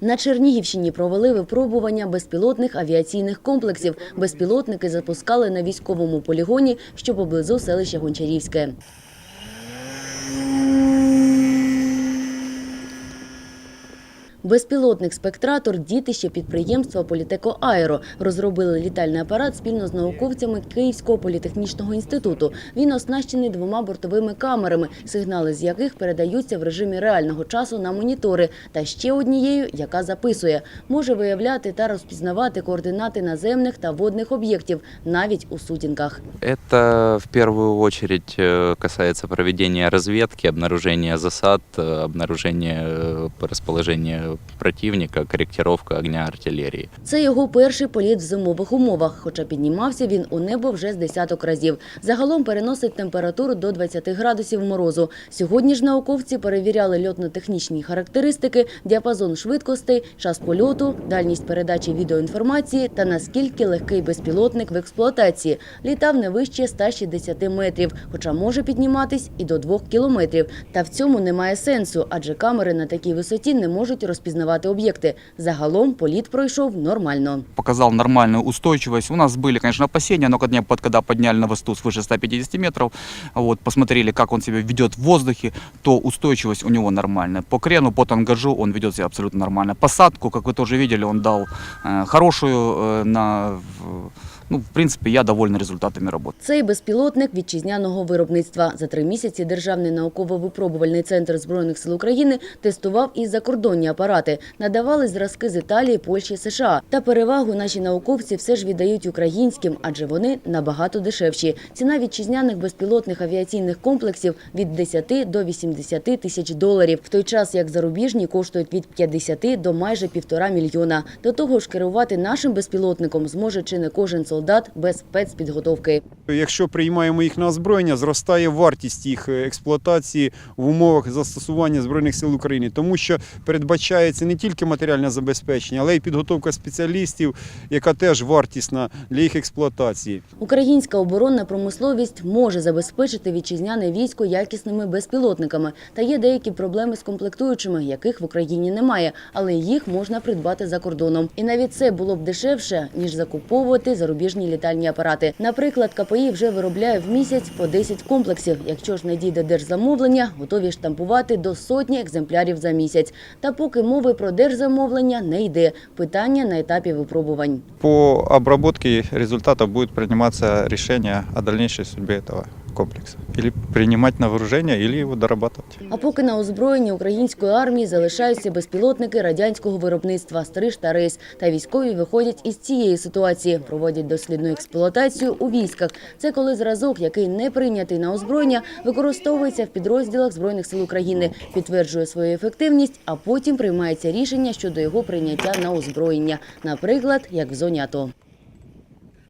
На Чернігівщині провели випробування безпілотних авіаційних комплексів. Безпілотники запускали на військовому полігоні, що поблизу селища Гончарівське. Безпілотник спектратор дітище підприємства Політеко Аеро розробили літальний апарат спільно з науковцями Київського політехнічного інституту. Він оснащений двома бортовими камерами, сигнали з яких передаються в режимі реального часу на монітори, та ще однією, яка записує, може виявляти та розпізнавати координати наземних та водних об'єктів навіть у сутінках. Это в первую очередь э, касается проведения разведки, обнаружения засад, э, обнаружения э, расположения противника, корректировка огня артиллерии. Це його перший політ в зимових умовах, хоча піднімався він у небо вже з десяток разів. Загалом переносить температуру до 20 градусів морозу. Сьогодні ж науковці перевіряли льотно-технічні характеристики, діапазон швидкостей, час польоту, дальність передачі відеоінформації та наскільки легкий безпілотник в експлуатації. Літав не вище 160 метрів, хоча може підніматись і до 2 кілометрів. Та в цьому немає сенсу, адже камери на такій висоті не можуть розпізнавати об'єкти. Загалом політ пройшов нормально. показал нормальную устойчивость. У нас были, конечно, опасения, но когда, под- когда подняли на высоту свыше 150 метров, вот, посмотрели, как он себя ведет в воздухе, то устойчивость у него нормальная. По крену, по тангажу он ведет себя абсолютно нормально. Посадку, как вы тоже видели, он дал э, хорошую э, на... Ну, в принципе, я доволен результатами работы. Цей безпілотник вітчизняного виробництва. За три місяці Державний науково-випробувальний центр Збройних сил України тестував і закордонні апарати. Надавали зразки з Італії, Польщі, США. Та перевагу наші науковці все ж віддають українським, адже вони набагато дешевші. Ціна вітчизняних безпілотних авіаційних комплексів від 10 до 80 тисяч доларів, в той час як зарубіжні коштують від 50 до майже півтора мільйона. До того ж, керувати нашим безпілотником зможе чи не кожен солдат без спецпідготовки. Якщо приймаємо їх на озброєння, зростає вартість їх е, експлуатації в умовах застосування Збройних сил України, тому що передбачається не тільки матеріальне забезпечення, але й підготовка спеціалістів, яка теж вартісна для їх експлуатації. Українська оборонна промисловість може забезпечити вітчизняне військо якісними безпілотниками. Та є деякі проблеми з комплектуючими, яких в Україні немає, але їх можна придбати за кордоном. І навіть це було б дешевше ніж закуповувати зарубіжні літальні апарати. Наприклад, КПІ вже виробляє в місяць по 10 комплексів. Якщо ж надійде держзамовлення, готові штампувати до сотні екземплярів за місяць. Та поки мови про держзамовлення не йде. Питання на етапі випробувань. По обробці результату будуть прийматися рішення о дальнейшей судьбе этого комплекса. Или принимать на вооружение, или его дорабатывать. А поки на озброєнні української армії залишаються безпілотники радянського виробництва «Стриж» та «Рейс». Та військові виходять із цієї ситуації, проводять дослідну експлуатацію у військах. Це коли зразок, який не прийнятий на озброєння, використовується в підрозділах Збройних сил України, підтверджує свою ефективність, а потім приймається рішення щодо його прийняття на озброєння, наприклад, як в зоні АТО.